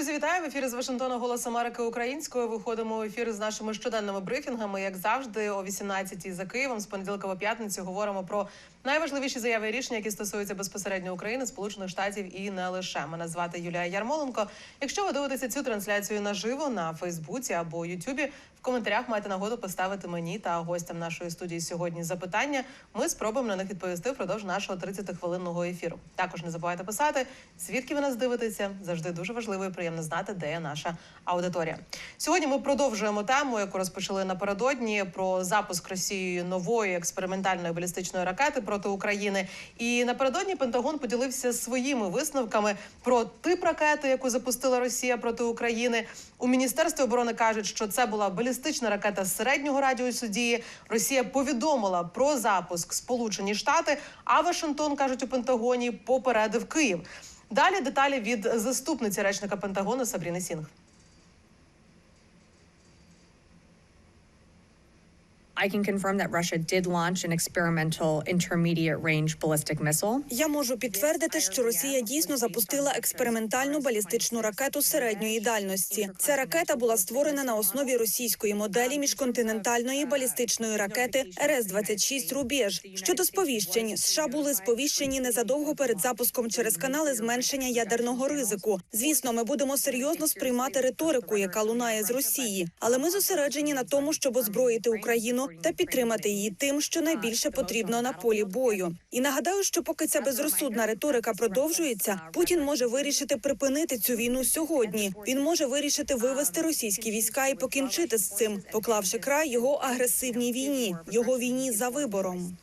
Друзі, вітаю в ефірі з Вашингтона Голос Америки Українською. Виходимо в ефір з нашими щоденними брифінгами. Як завжди, о 18-й за Києвом з понеділка по п'ятницю говоримо про найважливіші заяви і рішення, які стосуються безпосередньо України, Сполучених Штатів і не лише. Мене звати Юлія Ярмоленко. Якщо ви дивитеся цю трансляцію наживо на Фейсбуці або Ютубі, в коментарях маєте нагоду поставити мені та гостям нашої студії сьогодні запитання. Ми спробуємо на них відповісти впродовж нашого 30-хвилинного ефіру. Також не забувайте писати, звідки ви нас дивитеся. Завжди дуже важливо і приємно знати, де є наша аудиторія. Сьогодні ми продовжуємо тему, яку розпочали напередодні про запуск Росією нової експериментальної балістичної ракети проти України. І напередодні Пентагон поділився своїми висновками про тип ракети, яку запустила Росія проти України. У міністерстві оборони кажуть, що це була балістична ракета середнього радіусу дії. Росія повідомила про запуск Сполучені Штати. А Вашингтон кажуть у Пентагоні попередив Київ. Далі деталі від заступниці речника Пентагону Сабріни Сінг. I can confirm that Russia did launch an experimental intermediate range ballistic missile. Я можу підтвердити, що Росія дійсно запустила експериментальну балістичну ракету середньої дальності. Ця ракета була створена на основі російської моделі міжконтинентальної балістичної ракети РС-26 «Рубіж». Щодо сповіщень, США були сповіщені незадовго перед запуском через канали зменшення ядерного ризику. Звісно, ми будемо серйозно сприймати риторику, яка лунає з Росії, але ми зосереджені на тому, щоб озброїти Україну та підтримати її тим, що найбільше потрібно на полі бою. І нагадаю, що поки ця безрозсудна риторика продовжується, Путін може вирішити припинити цю війну сьогодні. Він може вирішити вивести російські війська і покінчити з цим, поклавши край його агресивній війні, його війні за вибором.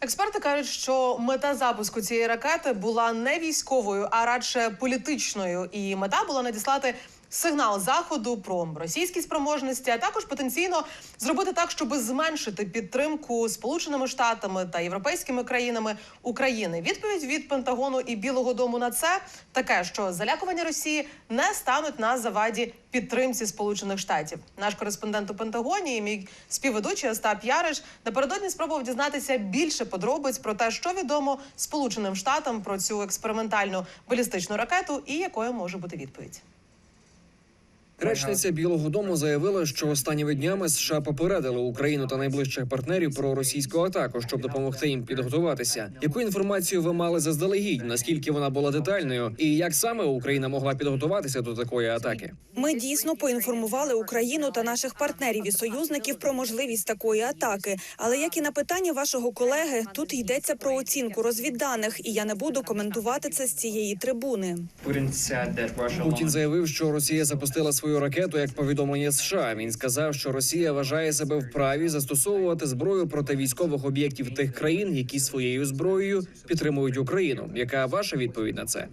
Експерти кажуть, що мета запуску цієї ракети була не військовою, а радше політичною. І мета була надіслати сигнал заходу про російські спроможності, а також потенційно зробити так, щоб зменшити підтримку Сполученими Штатами та європейськими країнами України. Відповідь від Пентагону і Білого Дому на це таке, що залякування Росії не стануть на заваді підтримці Сполучених Штатів. Наш кореспондент у Пентагоні, і мій співведучий Остап Яриш, напередодні спробував дізнатися більше подробиць про те, що відомо Сполученим Штатам про цю експериментальну балістичну ракету і якою може бути відповідь. Речниця Білого Дому заявила, що останніми днями США попередили Україну та найближчих партнерів про російську атаку, щоб допомогти їм підготуватися. Яку інформацію ви мали заздалегідь? Наскільки вона була детальною, і як саме Україна могла підготуватися до такої атаки? Ми дійсно поінформували Україну та наших партнерів і союзників про можливість такої атаки. Але як і на питання вашого колеги, тут йдеться про оцінку розвідданих, і я не буду коментувати це з цієї трибуни. Путін заявив, що Росія запустила свою ракету як повідомлення США. Він сказав, що Росія вважає себе вправі застосовувати зброю проти військових об'єктів тих країн, які своєю зброєю підтримують Україну. Яка ваша відповідь на це?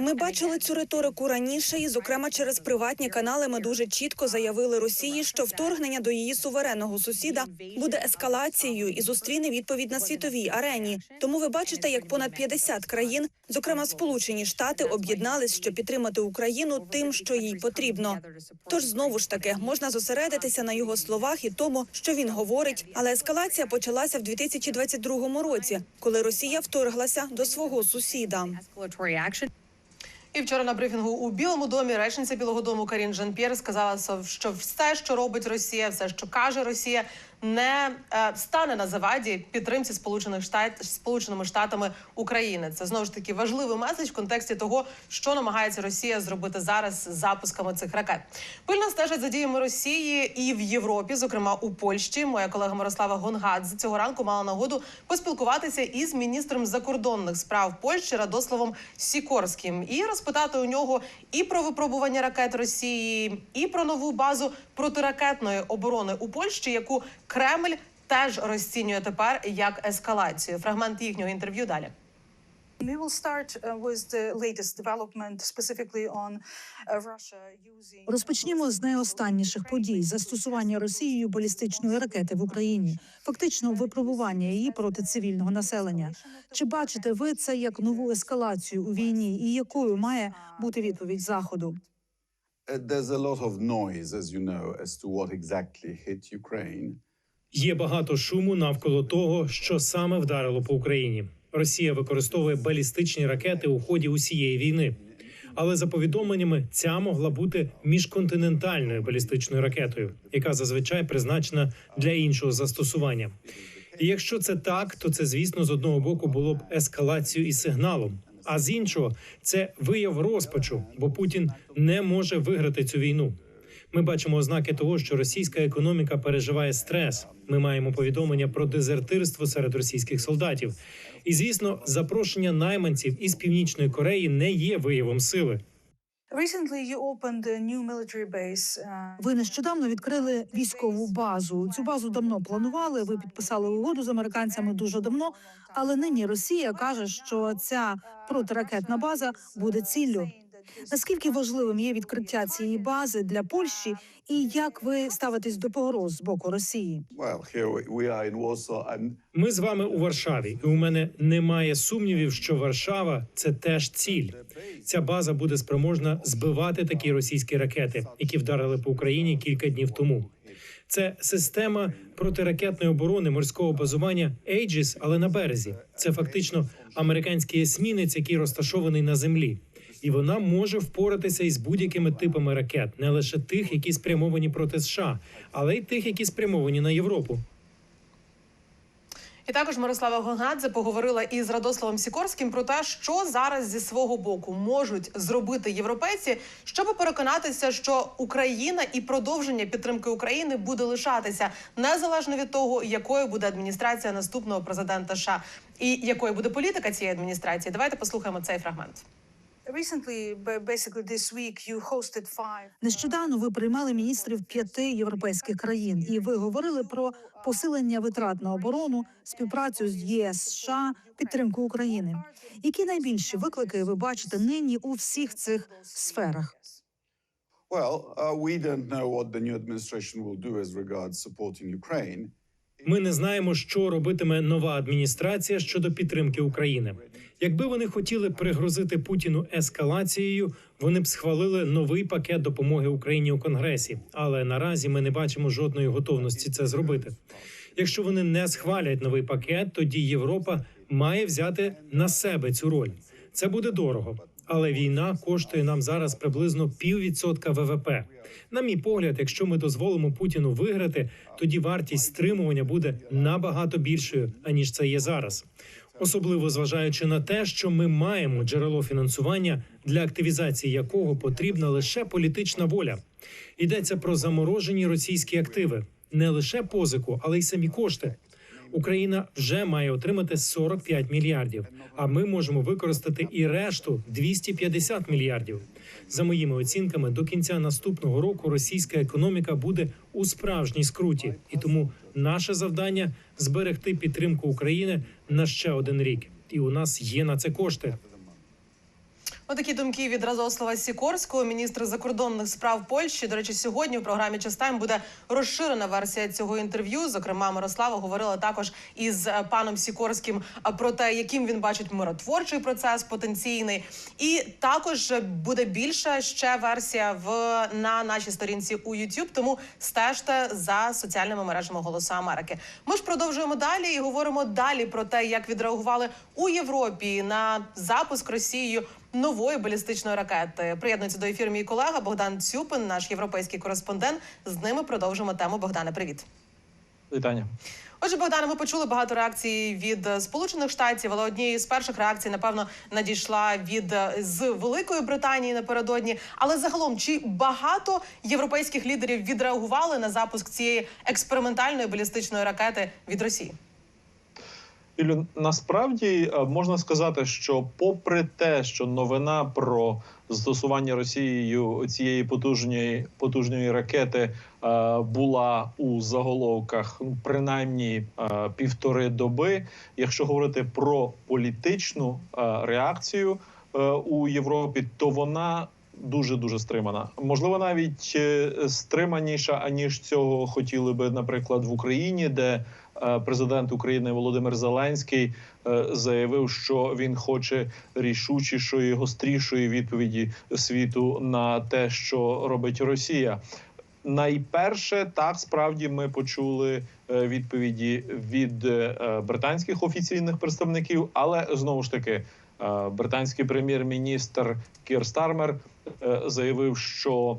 Ми бачили цю риторику раніше, і, зокрема, через приватні канали ми дуже чітко заявили Росії, що вторгнення до її суверенного сусіда буде ескалацією і зустріне відповідь на світовій арені. Тому ви бачите, як понад 50 країн, зокрема Сполучені Штати, об'єднались, щоб підтримати Україну тим, що їй потрібно. Тож знову ж таки можна зосередитися на його словах і тому, що він говорить. Але ескалація почалася в 2022 році, коли Росія вторглася до свого сусіда. І вчора на брифінгу у Білому домі речниця Білого Дому Карін Жан П'єр сказала, що все, що робить Росія, все, що каже Росія, не е, стане на заваді підтримці Сполучених Штат Сполученими Штатами України. Це знову ж таки важливий меседж в контексті того, що намагається Росія зробити зараз з запусками цих ракет. Пильно стежать за діями Росії і в Європі, зокрема у Польщі. Моя колега Мирослава Гонгадзе цього ранку мала нагоду поспілкуватися із міністром закордонних справ Польщі Радославом Сікорським і розпитати у нього і про випробування ракет Росії, і про нову базу протиракетної оборони у Польщі, яку Кремль теж розцінює тепер як ескалацію. Фрагмент їхнього інтерв'ю далі. We will start uh, with the latest development, specifically on uh, Russia using Розпочнімо з найостанніших подій застосування Росією балістичної ракети в Україні, фактично випробування її проти цивільного населення. Чи бачите ви це як нову ескалацію у війні, і якою має бути відповідь заходу? Uh, There's a lot of noise, as you know, as to what exactly hit Ukraine. Є багато шуму навколо того, що саме вдарило по Україні. Росія використовує балістичні ракети у ході усієї війни. Але за повідомленнями, ця могла бути міжконтинентальною балістичною ракетою, яка зазвичай призначена для іншого застосування. І якщо це так, то це звісно з одного боку було б ескалацією і сигналом. А з іншого, це вияв розпачу, бо Путін не може виграти цю війну. Ми бачимо ознаки того, що російська економіка переживає стрес. Ми маємо повідомлення про дезертирство серед російських солдатів. І звісно, запрошення найманців із північної Кореї не є виявом сили. Uh, Ви нещодавно відкрили військову базу. Цю базу давно планували. Ви підписали угоду з американцями дуже давно. Але нині Росія каже, що ця протиракетна база буде ціллю. Наскільки важливим є відкриття цієї бази для Польщі, і як ви ставитесь до погроз з боку Росії? Ми з вами у Варшаві, і у мене немає сумнівів, що Варшава це теж ціль. Ця база буде спроможна збивати такі російські ракети, які вдарили по Україні кілька днів тому. Це система протиракетної оборони морського базування Aegis, але на березі. Це фактично американський есмінець, який розташований на землі. І вона може впоратися із будь-якими типами ракет, не лише тих, які спрямовані проти США, але й тих, які спрямовані на Європу. І також Мирослава Гонадзе поговорила із Радославом Сікорським про те, що зараз зі свого боку можуть зробити європейці, щоб переконатися, що Україна і продовження підтримки України буде лишатися незалежно від того, якою буде адміністрація наступного президента США і якою буде політика цієї адміністрації. Давайте послухаємо цей фрагмент. Recently, ba- basically this week, you hosted five. Нещодавно ви приймали міністрів п'яти європейських країн, і ви говорили про посилення витрат на оборону, співпрацю з ЄС, США, підтримку України. Які найбільші виклики ви бачите нині у всіх цих сферах? well, uh, we don't know what the new administration will do as regards supporting Ukraine. Ми не знаємо, що робитиме нова адміністрація щодо підтримки України. Якби вони хотіли пригрозити Путіну ескалацією, вони б схвалили новий пакет допомоги Україні у Конгресі. Але наразі ми не бачимо жодної готовності це зробити. Якщо вони не схвалять новий пакет, тоді Європа має взяти на себе цю роль. Це буде дорого. Але війна коштує нам зараз приблизно піввідсотка ВВП. На мій погляд, якщо ми дозволимо Путіну виграти, тоді вартість стримування буде набагато більшою аніж це є зараз. Особливо зважаючи на те, що ми маємо джерело фінансування, для активізації якого потрібна лише політична воля. Йдеться про заморожені російські активи, не лише позику, але й самі кошти. Україна вже має отримати 45 мільярдів, а ми можемо використати і решту 250 мільярдів. За моїми оцінками, до кінця наступного року російська економіка буде у справжній скруті, і тому наше завдання зберегти підтримку України на ще один рік. І у нас є на це кошти. Отакі думки від Разослава Сікорського, міністра закордонних справ Польщі. До речі, сьогодні в програмі Частайм буде розширена версія цього інтерв'ю. Зокрема, Мирослава говорила також із паном Сікорським про те, яким він бачить миротворчий процес потенційний, і також буде більша ще версія в на нашій сторінці у YouTube, Тому стежте за соціальними мережами Голосу Америки. Ми ж продовжуємо далі і говоримо далі про те, як відреагували у Європі на запуск Росією нової балістичної ракети. Приєднується до ефіру мій колега Богдан Цюпин, наш європейський кореспондент. З ними продовжимо тему. Богдане, привіт. Вітання. Отже, Богдане, ми почули багато реакцій від Сполучених Штатів, але однією з перших реакцій, напевно, надійшла від з Великої Британії напередодні. Але загалом, чи багато європейських лідерів відреагували на запуск цієї експериментальної балістичної ракети від Росії? Ілю, насправді е, можна сказати, що попри те, що новина про застосування Росією цієї потужної потужної ракети е, була у заголовках ну, принаймні е, півтори доби. Якщо говорити про політичну реакцію у Європі, то вона дуже дуже стримана. Можливо, навіть стриманіша аніж цього хотіли би, наприклад, в Україні, де президент України Володимир Зеленський е, заявив, що він хоче рішучішої, гострішої відповіді світу на те, що робить Росія. Найперше, так справді ми почули е, відповіді від е, британських офіційних представників, але знову ж таки. Е, Британський прем'єр-міністр Кір Стармер е, заявив, що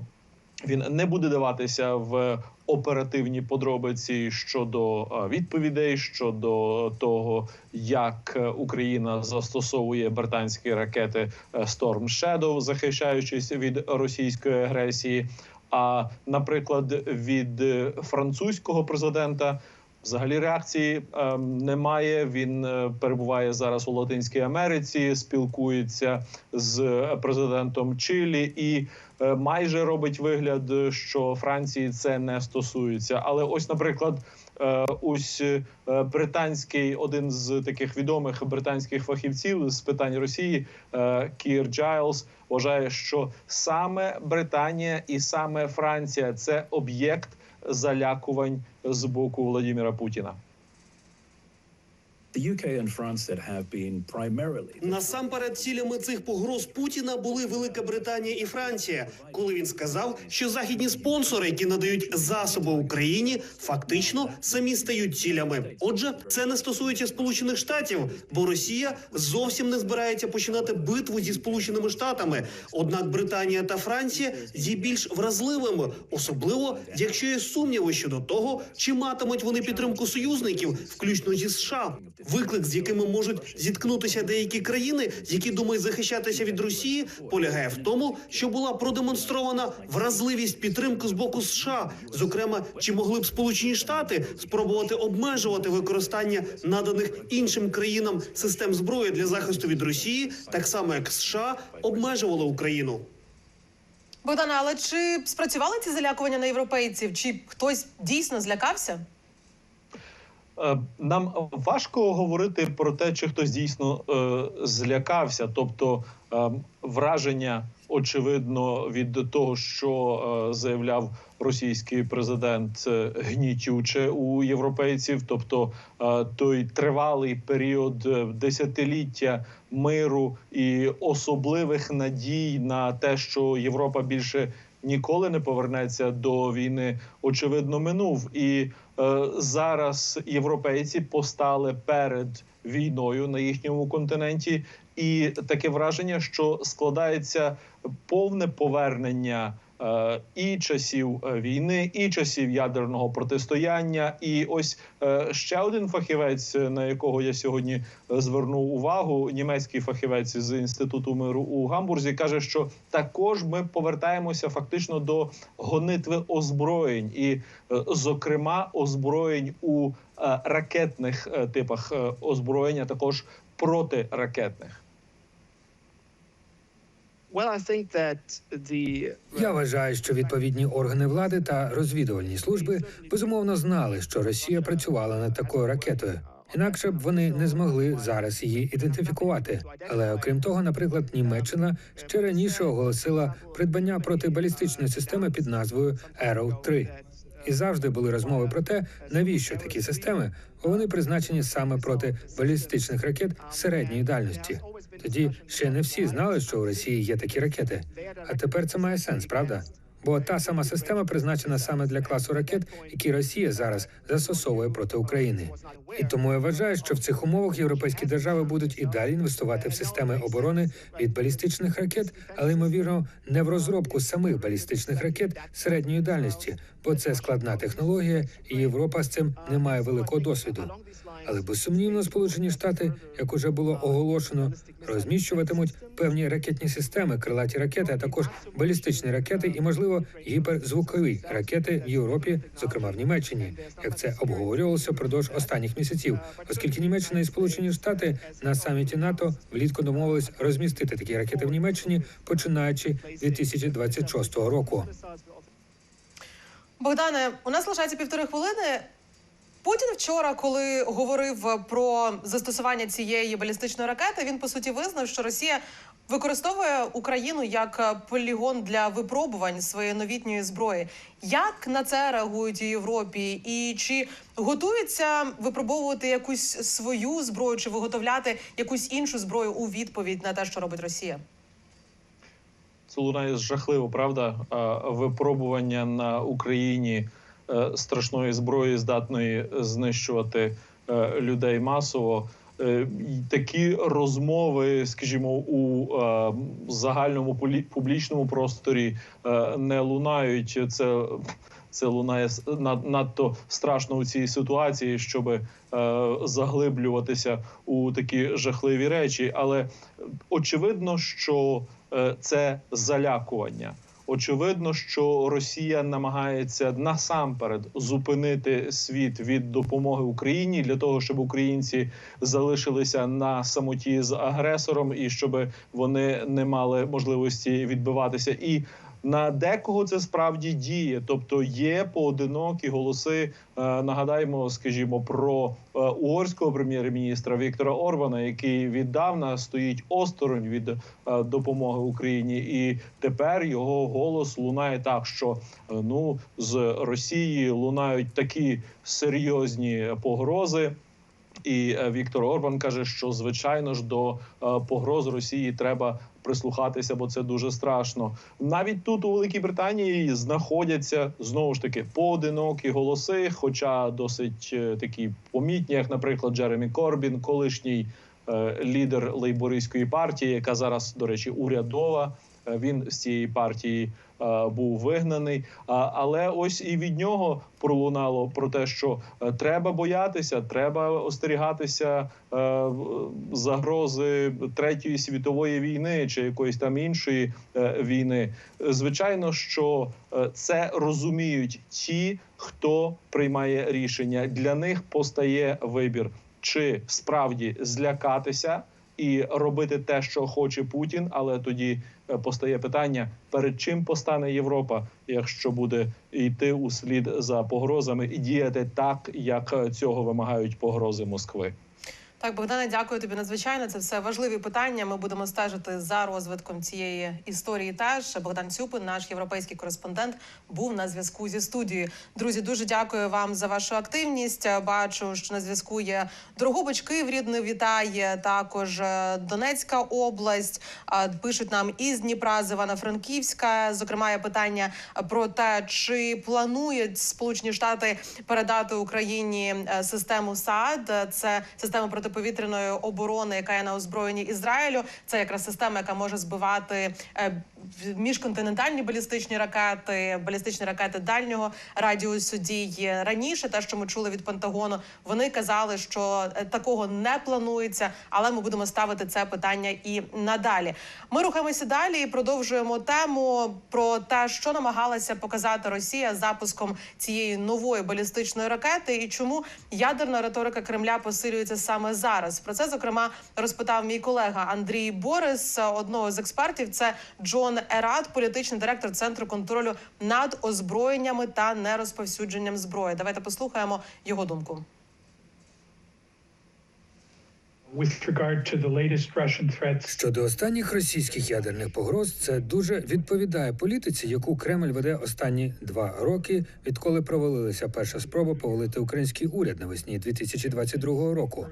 він не буде даватися в оперативні подробиці щодо відповідей щодо того, як е, Україна застосовує британські ракети е, Storm Shadow, захищаючись від російської агресії. А наприклад, від е, французького президента взагалі реакції е, немає. Він е, перебуває зараз у Латинській Америці, спілкується з президентом Чилі і е, майже робить вигляд, що Франції це не стосується. Але ось, наприклад. е, Ось е, британський один з таких відомих британських фахівців з питань Росії е, Кір Джайлз вважає, що саме Британія і саме Франція це об'єкт залякувань з боку Владимира Путіна. Насамперед, цілями цих погроз Путіна були Велика Британія і Франція, коли він сказав, що західні спонсори, які надають засоби Україні, фактично самі стають цілями. Отже, це не стосується Сполучених Штатів, бо Росія зовсім не збирається починати битву зі Сполученими Штатами. Однак Британія та Франція є більш вразливими, особливо якщо є сумніви щодо того, чи матимуть вони підтримку союзників, включно зі США. Виклик, з якими можуть зіткнутися деякі країни, які думають захищатися від Росії, полягає в тому, що була продемонстрована вразливість підтримки з боку США. Зокрема, чи могли б Сполучені Штати спробувати обмежувати використання наданих іншим країнам систем зброї для захисту від Росії, так само як США обмежували Україну. Богдана, але чи спрацювали ці залякування на європейців? Чи хтось дійсно злякався? Е, Нам важко говорити про те, чи хтось дійсно е, злякався, тобто е, враження очевидно від того, що заявляв російський президент гнітюче у європейців, тобто той тривалий період десятиліття миру і особливих надій на те, що Європа більше ніколи не повернеться до війни, очевидно, минув. І зараз європейці постали перед війною на їхньому континенті, і таке враження, що складається повне повернення. Е, І часів е, війни, і часів ядерного протистояння, і ось е, ще один фахівець, на якого я сьогодні звернув увагу, німецький фахівець з інституту миру у Гамбурзі, каже, що також ми повертаємося фактично до гонитви озброєнь, і, зокрема, озброєнь у ракетних типах озброєнь, а також протиракетних. Я вважаю, що відповідні органи влади та розвідувальні служби безумовно знали, що Росія працювала над такою ракетою. Інакше б вони не змогли зараз її ідентифікувати. Але окрім того, наприклад, Німеччина ще раніше оголосила придбання протибалістичної системи під назвою Arrow 3 І завжди були розмови про те, навіщо такі системи, вони призначені саме проти балістичних ракет середньої дальності. Тоді ще не всі знали, що у Росії є такі ракети. А тепер це має сенс, правда? Бо та сама система призначена саме для класу ракет, які Росія зараз застосовує проти України. І тому я вважаю, що в цих умовах європейські держави будуть і далі інвестувати в системи оборони від балістичних ракет, але ймовірно не в розробку самих балістичних ракет середньої дальності, бо це складна технологія, і Європа з цим не має великого досвіду. Але безсумнівно, Сполучені Штати, як уже було оголошено, розміщуватимуть певні ракетні системи, крилаті ракети, а також балістичні ракети і, можливо, гіперзвукові ракети в Європі, зокрема в Німеччині, як це обговорювалося впродовж останніх місяців, оскільки Німеччина і Сполучені Штати на саміті НАТО влітку домовились розмістити такі ракети в Німеччині, починаючи 2026 року. Богдане, у нас лишається півтори хвилини. Путін вчора, коли говорив про застосування цієї балістичної ракети, він по суті визнав, що Росія використовує Україну як полігон для випробувань своєї новітньої зброї. Як на це реагують у Європі? І чи готуються випробовувати якусь свою зброю, чи виготовляти якусь іншу зброю у відповідь на те, що робить Росія? Це лунає жахливо, правда? Випробування на Україні е, страшної зброї, здатної знищувати е, людей масово. е, такі розмови, скажімо, у загальному публічному просторі не лунають. Це це лунає надто страшно у цій ситуації, щоб е, заглиблюватися у такі жахливі речі. Але е, очевидно, що е, це залякування. Очевидно, що Росія намагається насамперед зупинити світ від допомоги Україні для того, щоб українці залишилися на самоті з агресором і щоб вони не мали можливості відбиватися. І на декого це справді діє, тобто є поодинокі голоси. Е, нагадаємо, скажімо, про е, угорського прем'єр-міністра Віктора Орбана, який віддавна стоїть осторонь від е, допомоги Україні, і тепер його голос лунає так, що ну з Росії лунають такі серйозні погрози. І Віктор Орбан каже, що звичайно ж до погроз Росії треба прислухатися, бо це дуже страшно. Навіть тут у Великій Британії знаходяться знову ж таки поодинокі голоси, хоча досить е, такі помітні, як, наприклад, Джеремі Корбін, колишній е, лідер лейбористської партії, яка зараз, до речі, урядова. Е, Він з цієї партії е, був вигнаний. Але ось і від нього пролунало про те, що е, треба боятися, треба остерігатися загрози третьої світової війни чи якоїсь там іншої війни. Звичайно, що це розуміють ті, хто приймає рішення. Для них постає вибір, чи справді злякатися і робити те, що хоче Путін, але тоді е, постає питання: перед чим постане Європа, якщо буде йти у слід за погрозами і діяти так, як е, цього вимагають погрози Москви. Так, Богдане, дякую тобі надзвичайно. Це все важливі питання. Ми будемо стежити за розвитком цієї історії. Теж Богдан Цюпин, наш європейський кореспондент, був на зв'язку зі студією. Друзі, дуже дякую вам за вашу активність. Бачу, що на зв'язку є Дрогобич Київ рідний вітає. Також е, Донецька область. А, Пишуть нам із Дніпра, з Івано-Франківська. Зокрема, є питання про те, чи планують Сполучені Штати передати Україні е, систему САД. Це система протиповітряної оборони, яка є на озброєнні Ізраїлю. Це якраз система, яка може збивати е, міжконтинентальні балістичні ракети, балістичні ракети дальнього радіусу дії. Раніше те, що ми чули від Пентагону, вони казали, що е, такого не планується, але ми будемо ставити це питання і надалі. Ми рухаємося далі і продовжуємо тему про те, що намагалася показати Росія запуском цієї нової балістичної ракети, і чому ядерна риторика Кремля посилюється саме зараз. Про це зокрема розпитав мій колега Андрій Борис, одного з експертів. Це Джон Ерат, політичний директор центру контролю над озброєннями та нерозповсюдженням зброї. Давайте послухаємо його думку. Щодо останніх російських ядерних погроз, це дуже відповідає політиці, яку Кремль веде останні два роки, відколи провалилася перша спроба повалити український уряд навесні 2022 року.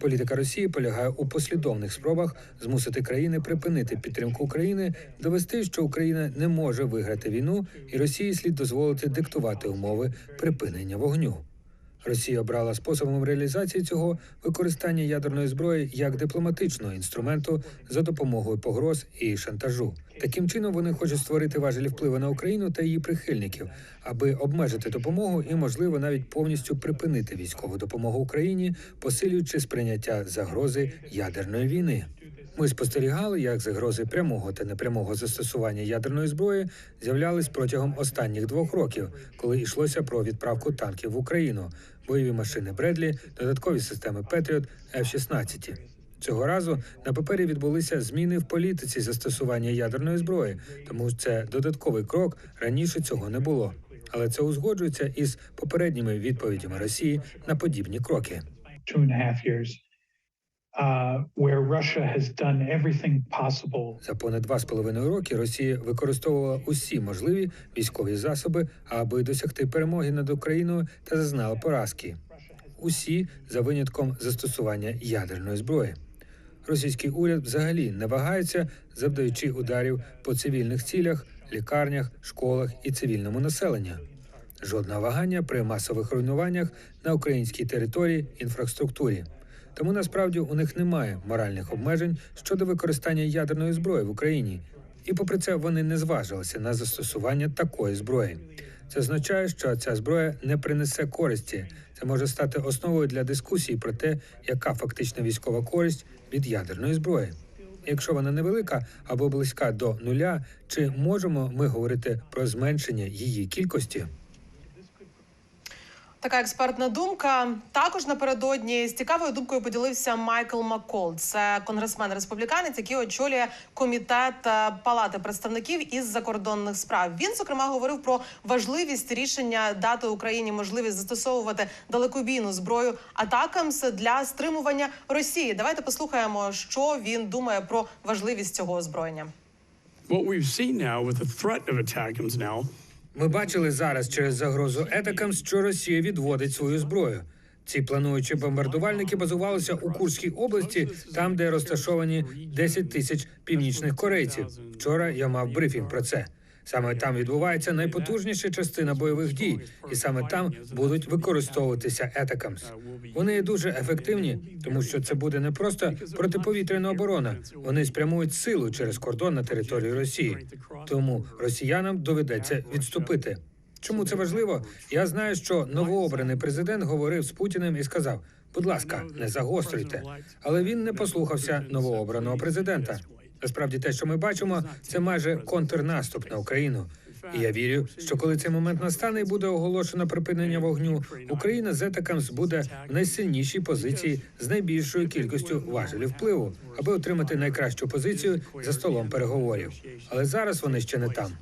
Політика Росії полягає у послідовних спробах змусити країни припинити підтримку України, довести, що Україна не може виграти війну, і Росії слід дозволити диктувати умови припинення вогню. Росія обрала способом реалізації цього використання ядерної зброї як дипломатичного інструменту за допомогою погроз і шантажу. Таким чином вони хочуть створити важелі впливу на Україну та її прихильників, аби обмежити допомогу і, можливо, навіть повністю припинити військову допомогу Україні, посилюючи сприйняття загрози ядерної війни. Ми спостерігали, як загрози прямого та непрямого застосування ядерної зброї з'являлись протягом останніх двох років, коли йшлося про відправку танків в Україну, бойові машини Бредлі, додаткові системи Петріот, F-16. Цього разу на папері відбулися зміни в політиці застосування ядерної зброї, тому це додатковий крок раніше цього не було. Але це узгоджується із попередніми відповідями Росії на подібні кроки. За понад два з половиною роки Росія використовувала усі можливі військові засоби, аби досягти перемоги над Україною та зазнала поразки. Усі за винятком застосування ядерної зброї. Російський уряд взагалі не вагається, завдаючи ударів по цивільних цілях, лікарнях, школах і цивільному населенню. Жодного вагання при масових руйнуваннях на українській території інфраструктурі. Тому насправді у них немає моральних обмежень щодо використання ядерної зброї в Україні. І попри це вони не зважилися на застосування такої зброї. Це означає, що ця зброя не принесе користі. Це може стати основою для дискусії про те, яка фактична військова користь від ядерної зброї. Якщо вона невелика або близька до нуля, чи можемо ми говорити про зменшення її кількості? Така експертна думка. Також напередодні з цікавою думкою поділився Майкл Маккол. Це конгресмен республіканець, який очолює комітет е, палати представників із закордонних справ. Він зокрема говорив про важливість рішення дати Україні можливість застосовувати далекобійну зброю атакамс для стримування Росії. Давайте послухаємо, що він думає про важливість цього озброєння. What we've seen now with the threat of ATACMS now Ми бачили зараз через загрозу етакам, що Росія відводить свою зброю. Ці плануючі бомбардувальники базувалися у Курській області, там, де розташовані 10 тисяч північних корейців. Вчора я мав брифінг про це. Саме там відбувається найпотужніша частина бойових дій, і саме там будуть використовуватися етакамс. Вони дуже ефективні, тому що це буде не просто протиповітряна оборона. Вони спрямують силу через кордон на територію Росії. Тому росіянам доведеться відступити. Чому це важливо? Я знаю, що новообраний президент говорив з Путіним і сказав: будь ласка, не загострюйте. Але він не послухався новообраного президента. Насправді, те, що ми бачимо, це майже контрнаступ на Україну. І я вірю, що коли цей момент настане і буде оголошено припинення вогню, Україна з Етакамс буде в найсильнішій позиції з найбільшою кількістю важелів впливу, аби отримати найкращу позицію за столом переговорів. Але зараз вони ще не там.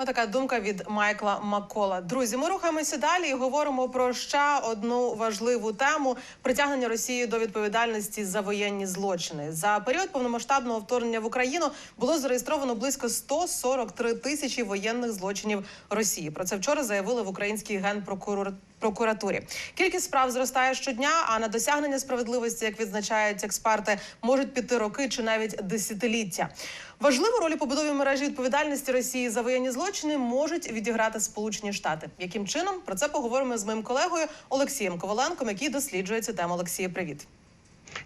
Отака думка від Майкла Маккола. Друзі, ми рухаємося далі і говоримо про ще одну важливу тему притягнення Росії до відповідальності за воєнні злочини. За період повномасштабного вторгнення в Україну було зареєстровано близько 143 тисячі воєнних злочинів Росії. Про це вчора заявили в українській генпрокурор. Прокуратурі кількість справ зростає щодня. А на досягнення справедливості, як відзначають експерти, можуть піти роки чи навіть десятиліття. Важливу роль у побудові мережі відповідальності Росії за воєнні злочини можуть відіграти Сполучені Штати. Яким чином про це поговоримо з моїм колегою Олексієм Коваленком, який досліджує цю тему. Олексія, привіт.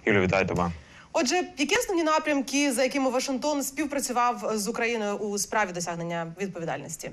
Юлю, вітаю тебе. Отже, які основні напрямки, за якими Вашингтон співпрацював з Україною у справі досягнення відповідальності?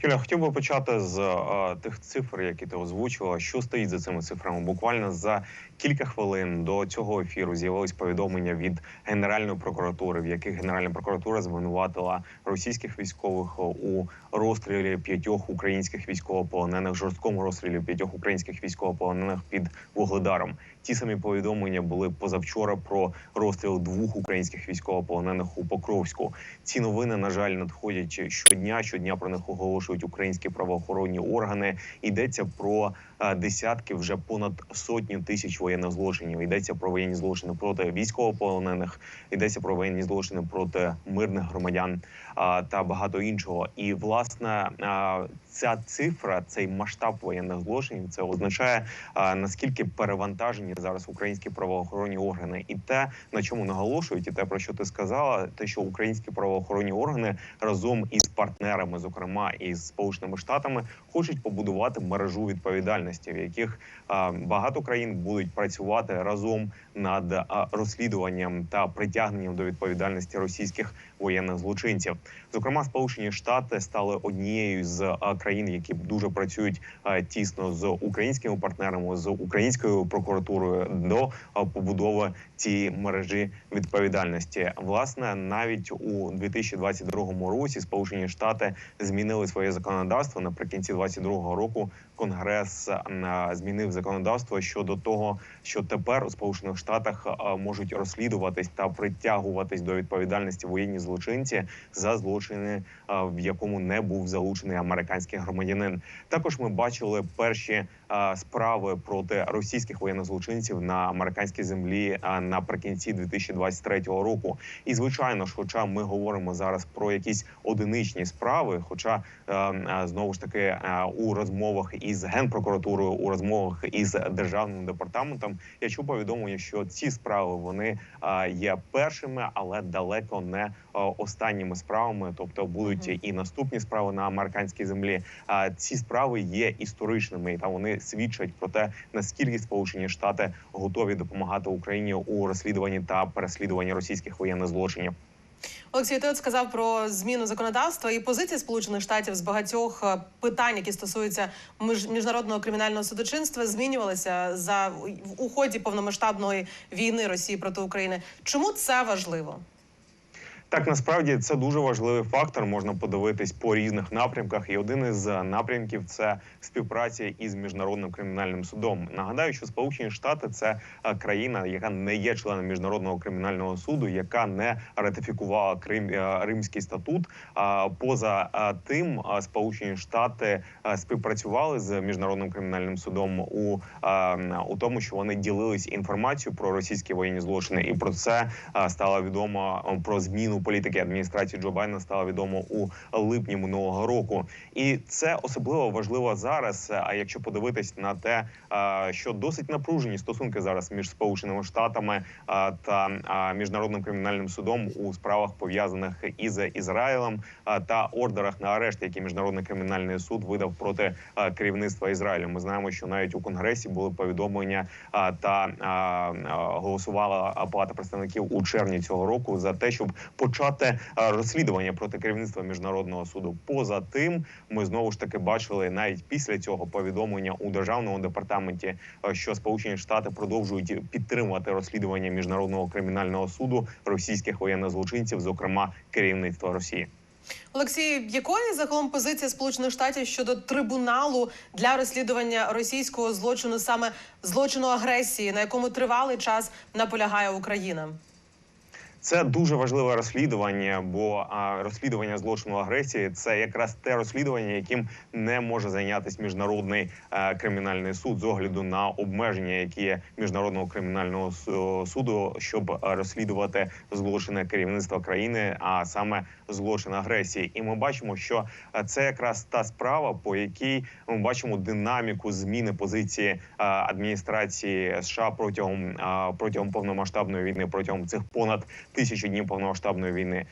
Юля, хотів би почати з а, тих цифр, які ти озвучила. Що стоїть за цими цифрами? Буквально за кілька хвилин до цього ефіру з'явилось повідомлення від Генеральної прокуратури, в яких Генеральна прокуратура звинуватила російських військових у розстрілі п'ятьох українських військовополонених, жорсткому розстрілі п'ятьох українських військовополонених під вугледаром. Ті самі повідомлення були позавчора про розстріл двох українських військовополонених у Покровську. Ці новини, на жаль, надходять щодня. Щодня про них оголошують українські правоохоронні органи. Йдеться про е, десятки, вже понад сотню тисяч воєнних злочинів. Йдеться про воєнні злочини проти військовополонених, йдеться про воєнні злочини проти мирних громадян та багато іншого. І власне ця цифра, цей масштаб воєнних злочинів, це означає наскільки перевантажені зараз українські правоохоронні органи, і те на чому наголошують, і те про що ти сказала, те, що українські правоохоронні органи разом із партнерами, зокрема із сполученими штатами, хочуть побудувати мережу відповідальності, в яких багато країн будуть працювати разом над розслідуванням та притягненням до відповідальності російських воєнних злочинців. Зокрема, Сполучені Штати стали однією з країн, які дуже працюють тісно з українськими партнерами, з українською прокуратурою до побудови цієї мережі відповідальності. Власне, навіть у 2022 році Сполучені Штати змінили своє законодавство наприкінці 2022 року. Конгрес змінив законодавство щодо того, що тепер у Сполучених Штатах можуть розслідуватись та притягуватись до відповідальності воєнні злочинці за злочини, в якому не був залучений американський громадянин. Також ми бачили перші справи проти російських воєнних злочинців на американській землі наприкінці 2023 року. І звичайно ж, хоча ми говоримо зараз про якісь одиничні справи, хоча знову ж таки у розмовах із генпрокуратурою у розмовах із державним департаментом. Я чув повідомлення, що ці справи вони є першими, але далеко не останніми справами. Тобто будуть і наступні справи на американській землі. А ці справи є історичними, і та вони свідчать про те, наскільки Сполучені Штати готові допомагати Україні у розслідуванні та переслідуванні російських воєнних злочинів. Олексій, ти от сказав про зміну законодавства і позиція Сполучених Штатів з багатьох е, питань, які стосуються між- міжнародного кримінального судочинства, змінювалися за у ході повномасштабної війни Росії проти України. Чому це важливо? Так, насправді це дуже важливий фактор. Можна подивитись по різних напрямках. І один із е, напрямків це співпраця із міжнародним кримінальним судом. Нагадаю, що Сполучені Штати це е, країна, яка не є членом міжнародного кримінального суду, яка не ратифікувала Крим е, Римський статут. Поза тим, Сполучені Штати співпрацювали з міжнародним кримінальним судом у, у тому, що вони ділились інформацією про російські воєнні злочини, і про це стало відомо про зміну політики адміністрації Джо Байдена стало відомо у липні минулого року. І це особливо важливо зараз. А якщо подивитись на те, що досить напружені стосунки зараз між Сполученими Штатами та міжнародним кримінальним судом у справах пов'язаних із Ізраїлем та ордерах на арешт, які міжнародний кримінальний суд видав проти керівництва Ізраїлю. Ми знаємо, що навіть у конгресі були повідомлення та голосувала Палата представників у червні цього року за те, щоб почати е, розслідування проти керівництва міжнародного суду. Поза тим, ми знову ж таки бачили навіть після цього повідомлення у державному департаменті, е, що Сполучені Штати продовжують підтримувати розслідування міжнародного кримінального суду російських воєнних злочинців, зокрема керівництва Росії. Олексій, якою загалом позиція Сполучених Штатів щодо трибуналу для розслідування російського злочину, саме злочину агресії, на якому тривалий час наполягає Україна? Це дуже важливе розслідування, бо розслідування злочину агресії це якраз те розслідування, яким не може зайнятися міжнародний е, кримінальний суд з огляду на обмеження, які є міжнародного кримінального суду, щоб розслідувати злочини керівництва країни, а саме злочин агресії. І ми бачимо, що е, це якраз та справа, по якій ми бачимо динаміку зміни позиції е, адміністрації США протягом протягом повномасштабної війни, протягом цих понад тисячу днів повномасштабної війни.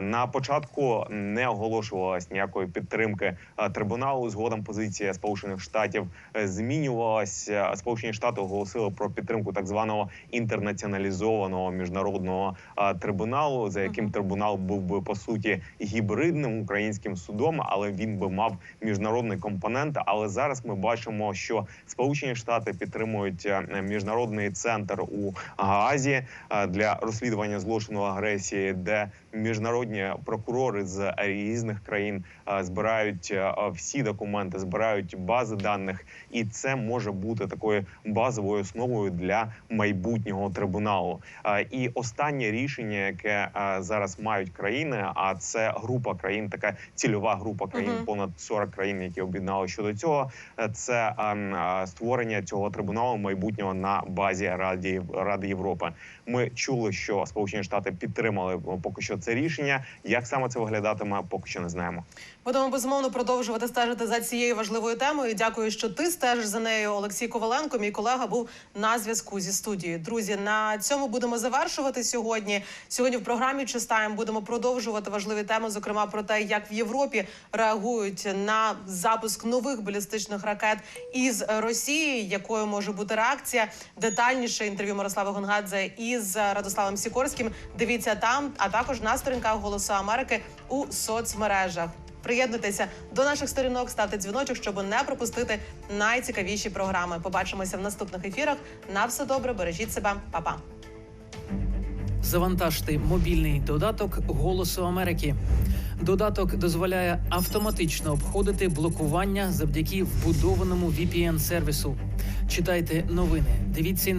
На початку не оголошувалась ніякої підтримки трибуналу. Згодом позиція Сполучених Штатів е, змінювалася. Сполучені Штати оголосили про підтримку так званого інтернаціоналізованого міжнародного трибуналу, за яким трибунал був би по суті гібридним українським судом, але він би мав міжнародний компонент. Але зараз ми бачимо, що Сполучені Штати підтримують е, міжнародний центр у Гаазі е, для розслідування злочину агресії, де міжнародні прокурори з різних країн е, збирають е, всі документи, збирають бази даних, і це може бути такою базовою основою для майбутнього трибуналу. Е, І останнє рішення, яке зараз мають країни, а це група країн, така цільова група країн, Мгм. понад 40 країн, які об'єднали щодо цього. Це ем, створення цього трибуналу майбутнього на базі Ради Ради Європи. Ми чули, що Сполучені Штати підтримали е, поки що це рішення. Як саме це виглядатиме, поки що не знаємо. Будемо безумовно продовжувати стежити за цією важливою темою. Дякую, що ти стежиш за нею. Олексій Коваленко, мій колега, був на зв'язку зі студією. Друзі, на цьому будемо завершувати сьогодні. Сьогодні в програмі «Чистаєм» будемо продовжувати важливі теми, зокрема про те, як в Європі реагують на запуск нових балістичних ракет із Росії. Якою може бути реакція? Детальніше інтерв'ю Мирослава Гонгадзе із Радославом Сікорським. Дивіться там, а також на сторінках Голосу Америки у соцмережах. Приєднуйтеся до наших сторінок, ставте дзвіночок, щоб не пропустити найцікавіші програми. Побачимося в наступних ефірах. На все добре, бережіть себе, Па-па. Завантажте мобільний додаток Голосу Америки. Додаток дозволяє автоматично обходити блокування завдяки вбудованому VPN-сервісу. Читайте новини, дивіться